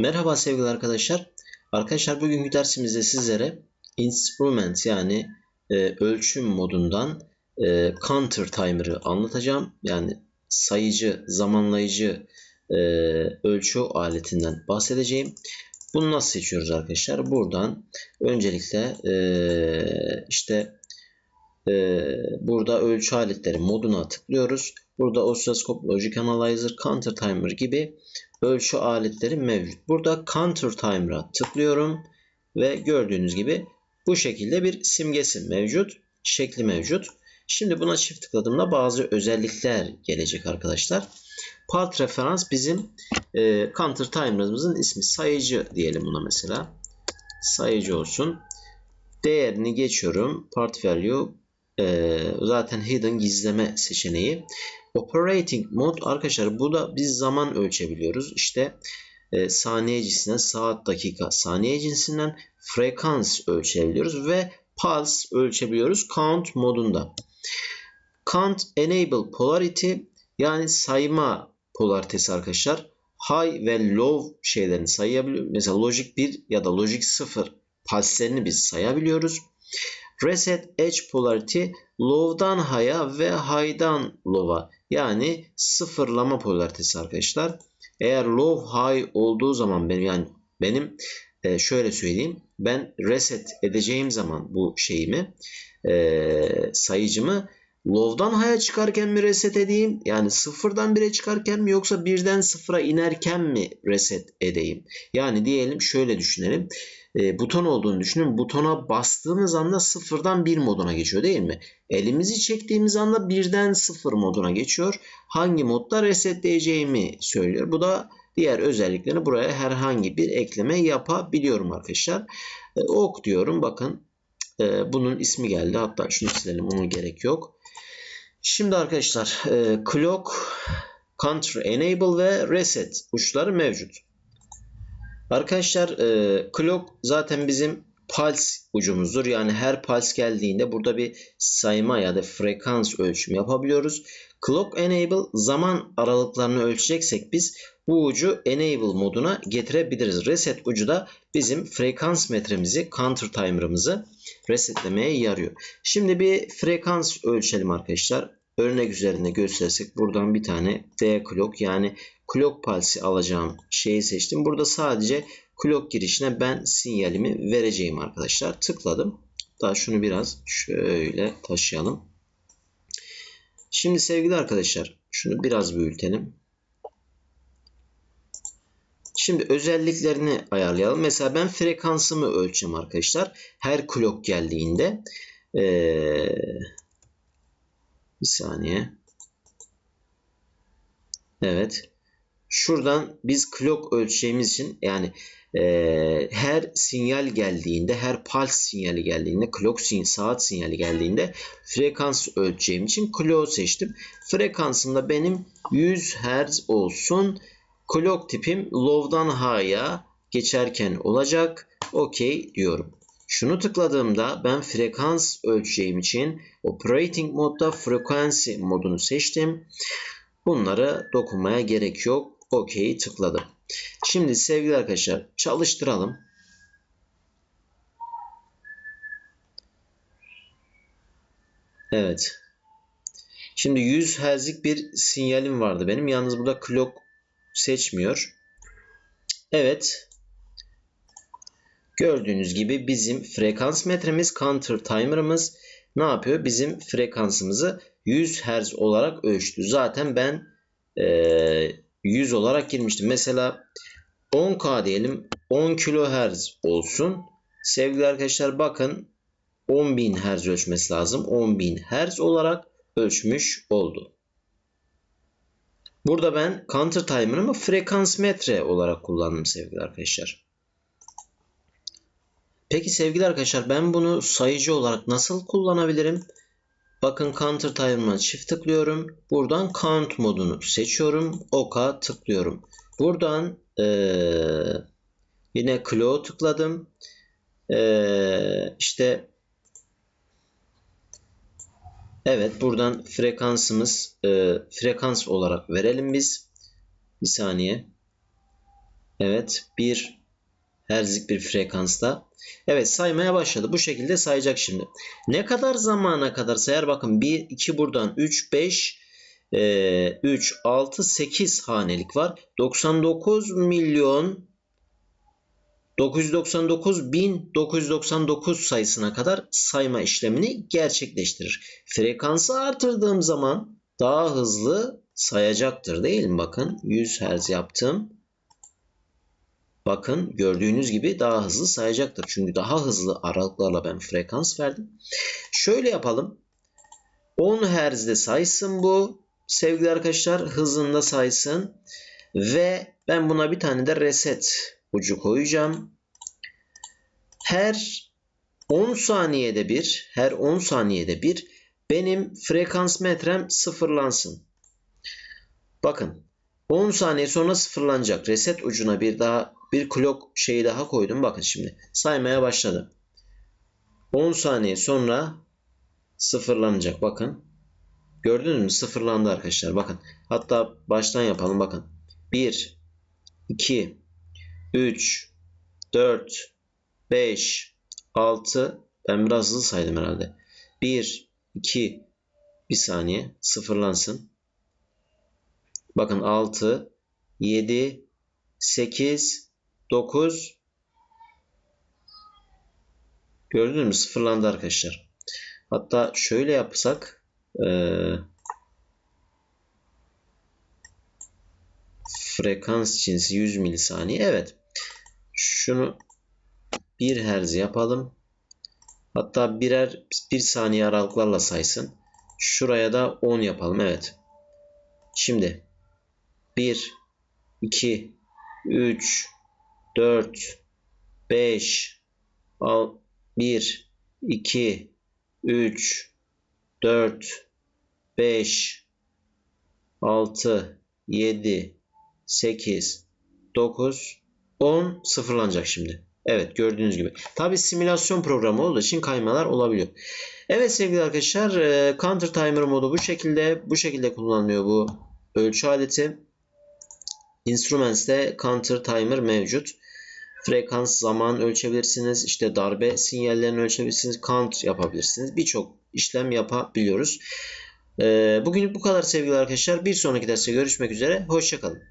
Merhaba sevgili arkadaşlar. Arkadaşlar bugünkü dersimizde sizlere instrument yani e, ölçüm modundan e, counter timer'ı anlatacağım. Yani sayıcı, zamanlayıcı e, ölçü aletinden bahsedeceğim. Bunu nasıl seçiyoruz arkadaşlar? Buradan öncelikle e, işte burada ölçü aletleri moduna tıklıyoruz. Burada osiloskop, logic analyzer, counter timer gibi ölçü aletleri mevcut. Burada counter timer'a tıklıyorum ve gördüğünüz gibi bu şekilde bir simgesi mevcut, şekli mevcut. Şimdi buna çift tıkladığımda bazı özellikler gelecek arkadaşlar. Part referans bizim e, counter timer'ımızın ismi. Sayıcı diyelim buna mesela. Sayıcı olsun. Değerini geçiyorum. Part value e, zaten hidden gizleme seçeneği. Operating mode arkadaşlar bu da biz zaman ölçebiliyoruz. İşte e, saniye cinsinden saat dakika saniye cinsinden frekans ölçebiliyoruz ve pulse ölçebiliyoruz count modunda. Count enable polarity yani sayma polaritesi arkadaşlar. High ve low şeylerini sayabiliyoruz. Mesela logic 1 ya da logic 0 pulslerini biz sayabiliyoruz. Reset edge polarity low'dan high'a ve high'dan low'a yani sıfırlama polaritesi arkadaşlar. Eğer low high olduğu zaman benim yani benim e, şöyle söyleyeyim ben reset edeceğim zaman bu şeyimi e, sayıcımı low'dan high'a çıkarken mi reset edeyim? Yani sıfırdan bire çıkarken mi yoksa birden sıfıra inerken mi reset edeyim? Yani diyelim şöyle düşünelim e, buton olduğunu düşünün. Butona bastığımız anda sıfırdan bir moduna geçiyor değil mi? Elimizi çektiğimiz anda birden sıfır moduna geçiyor. Hangi modda resetleyeceğimi söylüyor. Bu da diğer özelliklerini buraya herhangi bir ekleme yapabiliyorum arkadaşlar. E, ok diyorum. Bakın e, bunun ismi geldi. Hatta şunu silelim. Onun gerek yok. Şimdi arkadaşlar e, clock, counter enable ve reset uçları mevcut. Arkadaşlar e, clock zaten bizim pulse ucumuzdur. Yani her pulse geldiğinde burada bir sayma ya da frekans ölçümü yapabiliyoruz. Clock enable zaman aralıklarını ölçeceksek biz bu ucu enable moduna getirebiliriz. Reset ucu da bizim frekans metremizi, counter timer'ımızı resetlemeye yarıyor. Şimdi bir frekans ölçelim arkadaşlar. Örnek üzerinde göstersek buradan bir tane D clock yani clock pulse'i alacağım şeyi seçtim. Burada sadece clock girişine ben sinyalimi vereceğim arkadaşlar. Tıkladım. Daha şunu biraz şöyle taşıyalım. Şimdi sevgili arkadaşlar şunu biraz büyütelim. Şimdi özelliklerini ayarlayalım. Mesela ben frekansımı ölçeceğim arkadaşlar. Her clock geldiğinde ee, bir saniye. Evet. Şuradan biz clock ölçeceğimiz için yani e, her sinyal geldiğinde, her pulse sinyali geldiğinde, clock sin saat sinyali geldiğinde frekans ölçeceğim için clock seçtim. Frekansında benim 100 Hz olsun. Clock tipim low'dan high'a geçerken olacak. OK diyorum. Şunu tıkladığımda ben frekans ölçeceğim için operating modda frequency modunu seçtim. Bunlara dokunmaya gerek yok. OK'yi tıkladım. Şimdi sevgili arkadaşlar çalıştıralım. Evet. Şimdi 100 Hz'lik bir sinyalim vardı benim. Yalnız burada clock seçmiyor. Evet. Gördüğünüz gibi bizim frekans metremiz, counter timer'ımız ne yapıyor? Bizim frekansımızı 100 Hz olarak ölçtü. Zaten ben e, 100 olarak girmiştim. Mesela 10K diyelim 10 kHz olsun. Sevgili arkadaşlar bakın 10.000 Hz ölçmesi lazım. 10.000 Hz olarak ölçmüş oldu. Burada ben counter timer'ımı frekans metre olarak kullandım sevgili arkadaşlar. Peki sevgili arkadaşlar ben bunu sayıcı olarak nasıl kullanabilirim? Bakın counter timer'ıma çift tıklıyorum. Buradan count modunu seçiyorum. Ok'a tıklıyorum. Buradan ee, yine claw tıkladım. Ee, işte evet buradan frekansımız e, frekans olarak verelim biz. Bir saniye. Evet 1 Herzlik bir frekansta. Evet saymaya başladı. Bu şekilde sayacak şimdi. Ne kadar zamana kadar sayar? Bakın 1, 2 buradan 3, 5, 3, 6, 8 hanelik var. 99 milyon 999 bin 999 sayısına kadar sayma işlemini gerçekleştirir. Frekansı artırdığım zaman daha hızlı sayacaktır değil mi? Bakın 100 Hz yaptım. Bakın gördüğünüz gibi daha hızlı sayacaktır. Çünkü daha hızlı aralıklarla ben frekans verdim. Şöyle yapalım. 10 Hz'de saysın bu. Sevgili arkadaşlar hızında saysın. Ve ben buna bir tane de reset ucu koyacağım. Her 10 saniyede bir, her 10 saniyede bir benim frekans metrem sıfırlansın. Bakın 10 saniye sonra sıfırlanacak. Reset ucuna bir daha bir clock şeyi daha koydum. Bakın şimdi saymaya başladım. 10 saniye sonra sıfırlanacak. Bakın. Gördünüz mü? Sıfırlandı arkadaşlar. Bakın. Hatta baştan yapalım. Bakın. 1 2 3 4 5 6 ben biraz hızlı saydım herhalde. 1 2 bir saniye sıfırlansın. Bakın 6 7 8 9 Gördünüz mü? Sıfırlandı arkadaşlar. Hatta şöyle yapsak ee, frekans cinsi 100 milisaniye. Evet. Şunu 1 Hz yapalım. Hatta birer 1 saniye aralıklarla saysın. Şuraya da 10 yapalım. Evet. Şimdi 1 2 3 4 5 1 2 3 4 5 6 7 8 9 10 sıfırlanacak şimdi. Evet gördüğünüz gibi. Tabi simülasyon programı olduğu için kaymalar olabiliyor. Evet sevgili arkadaşlar e, counter timer modu bu şekilde bu şekilde kullanılıyor bu ölçü aleti. Instruments'te counter timer mevcut. Frekans, zaman ölçebilirsiniz. İşte darbe sinyallerini ölçebilirsiniz. Count yapabilirsiniz. Birçok işlem yapabiliyoruz. E, bugünlük bu kadar sevgili arkadaşlar. Bir sonraki derste görüşmek üzere. Hoşçakalın.